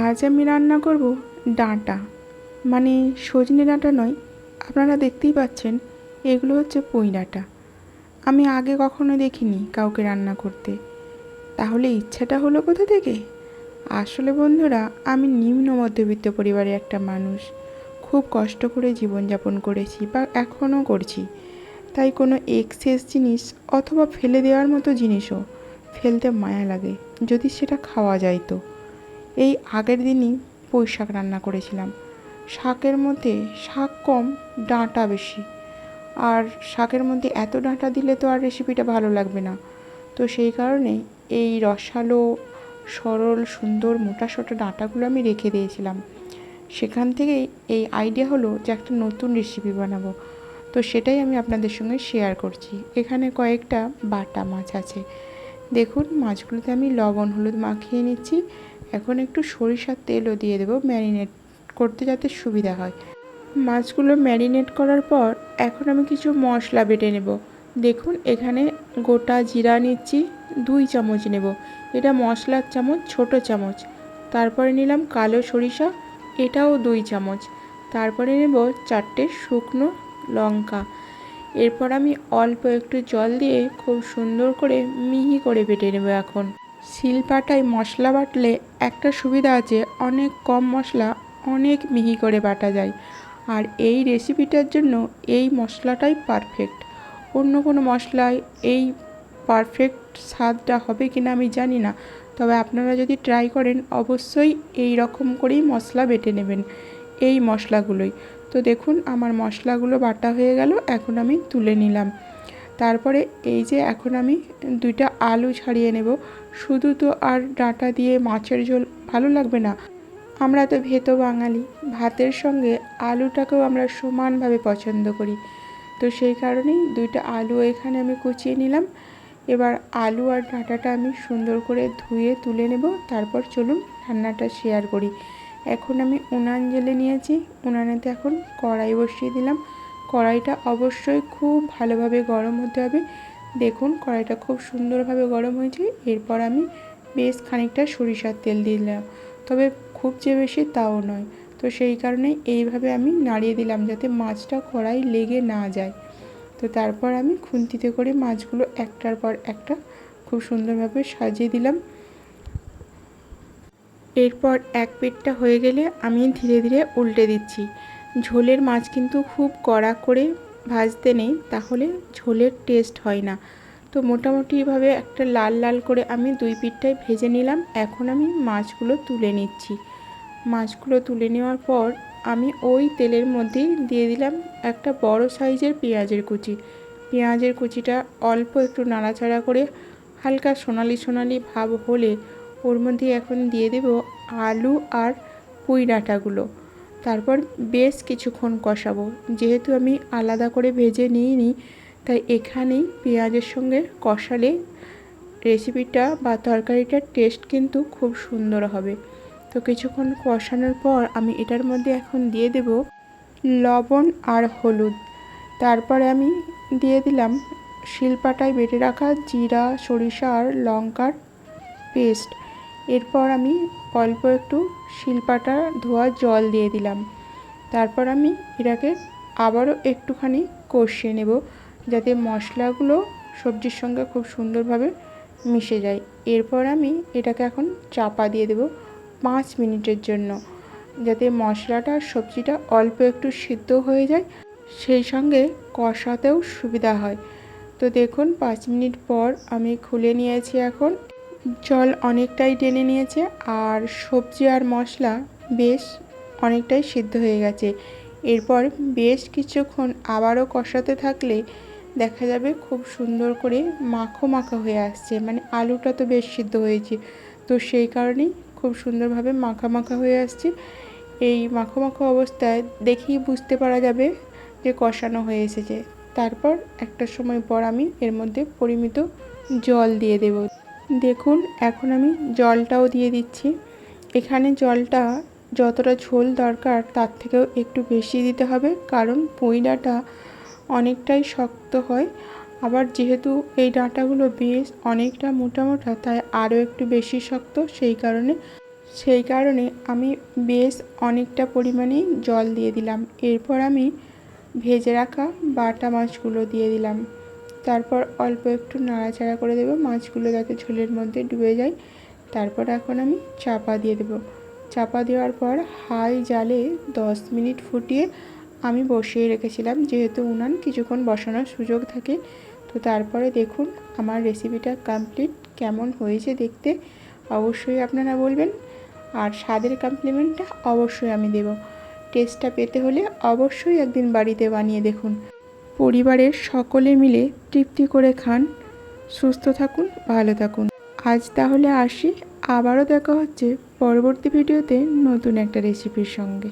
আজ আমি রান্না করব ডাঁটা। মানে সজনে ডাঁটা নয়, আপনারা দেখতেই পাচ্ছেন, এগুলো হচ্ছে পুঁই ডাঁটা। আমি আগে কখনো দেখিনি কাউকে রান্না করতে। তাহলে ইচ্ছাটা হলো কোথা থেকে? আসলে বন্ধুরা, আমি নিম্ন মধ্যবিত্ত পরিবারের একটা মানুষ। খুব কষ্ট করে জীবনযাপন করেছি বা এখনও করছি। তাই কোনো এক্সেস জিনিস অথবা ফেলে দেওয়ার মতো জিনিসও ফেলতে মায়া লাগে, যদি সেটা খাওয়া যায় তো। এই আগের দিনই পুঁই শাক রান্না করেছিলাম। শাকের মধ্যে শাক কম, ডাঁটা বেশি। আর শাকের মধ্যে এত ডাঁটা দিলে তো আর রেসিপিটা ভালো লাগবে না। তো সেই কারণে এই রসালো, সরল, সুন্দর, মোটা, সোটা ডাঁটাগুলো আমি রেখে দিয়েছিলাম। সেখান থেকেই এই আইডিয়া হলো যে একটা নতুন রেসিপি বানাবো। তো সেটাই আমি আপনাদের সঙ্গে শেয়ার করছি। এখানে কয়েকটা বাটা মাছ আছে। দেখুন, মাছগুলোতে আমি লবণ, হলুদ মাখিয়ে নিচ্ছি। এখন একটু সরিষার তেলও দিয়ে দেবো ম্যারিনেট করতে যাতে সুবিধা হয়। মাছগুলো ম্যারিনেট করার পর এখন আমি কিছু মশলা বেটে নেব। দেখুন, এখানে গোটা জিরা নিচ্ছি, দুই চামচ নেব। এটা মশলার চামচ, ছোট চামচ। তারপরে নিলাম কালো সরিষা, এটাও দুই চামচ। তারপরে নেব চারটে শুকনো লঙ্কা। এরপর আমি অল্প একটু জল দিয়ে খুব সুন্দর করে মিহি করে বেটে নেব এখন। শিলপাটায় মশলা বাটলে একটা সুবিধা আছে, অনেক কম মশলা, অনেক মিহি করে বাটা যায়। আর এই রেসিপিটার জন্য এই মশলাটাই পারফেক্ট। অন্য কোনো মশলায় এই পারফেক্ট স্বাদটা হবে কি না আমি জানি না, তবে আপনারা যদি ট্রাই করেন, অবশ্যই এই রকম করেই মশলা বেটে নেবেন এই মশলাগুলোই। তো দেখুন, আমার মশলাগুলো বাটা হয়ে গেল, এখন আমি তুলে নিলাম। তারপরে এই যে এখন আমি দুইটা আলু ছাড়িয়ে নেব। শুধু তো আর ডাঁটা দিয়ে মাছের ঝোল ভালো লাগবে না। আমরা তো ভেত বাঙালি। ভাতের সঙ্গে আলুটাকেও আমরা সমানভাবে পছন্দ করি। তো সেই কারণেই দুইটা আলু এখানে আমি কুচিয়ে নিলাম। এবার আলু আর ডাঁটাটা আমি সুন্দর করে ধুয়ে তুলে নেব। তারপর চলুন রান্নাটা শেয়ার করি। এখন আমি উনান জেলে নিয়েছি। উনানেতে এখন কড়াই বসিয়ে দিলাম। কড়াইটা অবশ্যই খুব ভালোভাবে গরম হতে হবে। দেখুন, কড়াইটা খুব সুন্দরভাবে গরম হয়েছে। এরপর আমি বেশ খানিকটা সরিষার তেল দিলাম। তবে খুব যে বেশি তাও নয়। তো সেই কারণে এইভাবে আমি নাড়িয়ে দিলাম যাতে মাছটা কড়াই লেগে না যায়। তো তারপর আমি খুন্তিতে করে মাছগুলো একটার পর একটা খুব সুন্দরভাবে সাজিয়ে দিলাম। এরপর এক পেটটা হয়ে গেলে আমি ধীরে ধীরে উল্টে দিচ্ছি। ঝোলের মাছ কিন্তু খুব কড়া করে ভাজতে নেই, তাহলে ঝোলের টেস্ট হয় না। তো মোটামুটিভাবে একটা লাল লাল করে আমি দুই পিঠটাই ভেজে নিলাম। এখন আমি মাছগুলো তুলে নিচ্ছি। মাছগুলো তুলে নেওয়ার পর আমি ওই তেলের মধ্যেই দিয়ে দিলাম একটা বড় সাইজের পেঁয়াজের কুচি। পেঁয়াজের কুচিটা অল্প একটু নাড়াচাড়া করে হালকা সোনালি সোনালি ভাব হলে ওর মধ্যে এখন দিয়ে দেব আলু আর পুঁই ডাঁটাগুলো। তারপর বেশ কিছুক্ষণ কষাবো। যেহেতু আমি আলাদা করে ভেজে নিইনি, তাই এখানেই পেঁয়াজের সঙ্গে কষালে রেসিপিটা বা তরকারিটার টেস্ট কিন্তু খুব সুন্দর হবে। তো কিছুক্ষণ কষানোর পর আমি এটার মধ্যে এখন দিয়ে দেব লবণ আর হলুদ। তারপরে আমি দিয়ে দিলাম শিলপাটায় বেটে রাখা জিরা, সরিষা আর লঙ্কার পেস্ট। এরপর আমি অল্প একটু শিলপাটা ধোয়া জল দিয়ে দিলাম। তারপর আমি এটাকে আবারও একটুখানি কষিয়ে নেব যাতে মশলাগুলো সবজির সঙ্গে খুব সুন্দরভাবে মিশে যায়। এরপর আমি এটাকে এখন চাপা দিয়ে দেব পাঁচ মিনিটের জন্য যাতে মশলাটা সবজিটা অল্প একটু সিদ্ধ হয়ে যায়, সেই সঙ্গে কষাতেও সুবিধা হয়। তো দেখুন, পাঁচ মিনিট পর আমি খুলে নিয়েছি এখন জল অনেকটাই টেনে নিয়েছে আর সবজি আর মশলা বেশ অনেকটাই সিদ্ধ হয়ে গেছে। এরপর বেশ কিছুক্ষণ আবারও কষাতে থাকলে দেখা যাবে খুব সুন্দর করে মাখো মাখো হয়ে আসছে। মানে আলুটা তো বেশ সিদ্ধ হয়েছে। তো সেই কারণেই খুব সুন্দরভাবে মাখা মাখা হয়ে আসছে। এই মাখো মাখো অবস্থায় দেখেই বুঝতে পারা যাবে যে কষানো হয়ে এসেছে। তারপর একটা সময় পর আমি এর মধ্যে পরিমিত জল দিয়ে দেব। দেখুন, এখন আমি জলটাও দিয়ে দিচ্ছি। এখানে জলটা যতটা ঝোল দরকার, তার থেকেও একটু বেশি দিতে হবে, কারণ পুঁই ডাঁটা অনেকটাই শক্ত হয়। আবার যেহেতু এই ডাঁটাগুলো বেশ অনেকটা মোটা মোটা, তাই আরও একটু বেশি শক্ত, সেই কারণে সেই কারণে আমি বেশ অনেকটা পরিমাণেই জল দিয়ে দিলাম। এরপর আমি ভেজে রাখা বাটা মাছগুলো দিয়ে দিলাম। তারপর অল্প একটু নাড়াচাড়া করে দেবো। মাছগুলো যাতে ঝোলের মধ্যে ডুবে যায়। তারপর এখন আমি চাপা দিয়ে দেবো। চাপা দেওয়ার পর হাই জালে দশ মিনিট ফুটিয়ে আমি বসিয়ে রেখেছিলাম। যেহেতু উনান কিছুক্ষণ বসানোর সুযোগ থাকে, তো তারপরে দেখুন আমার রেসিপিটা কমপ্লিট কেমন হয়েছে দেখতে অবশ্যই আপনারা বলবেন। আর স্বাদের কমপ্লিমেন্টটা অবশ্যই আমি দেব। টেস্টটা পেতে হলে অবশ্যই একদিন বাড়িতে বানিয়ে দেখুন। পরিবারের সকলে মিলে তৃপ্তি করে খান। সুস্থ থাকুন, ভালো থাকুন। আজ তাহলে আসি। আবারও দেখা হচ্ছে পরবর্তী ভিডিওতে নতুন একটা রেসিপির সঙ্গে।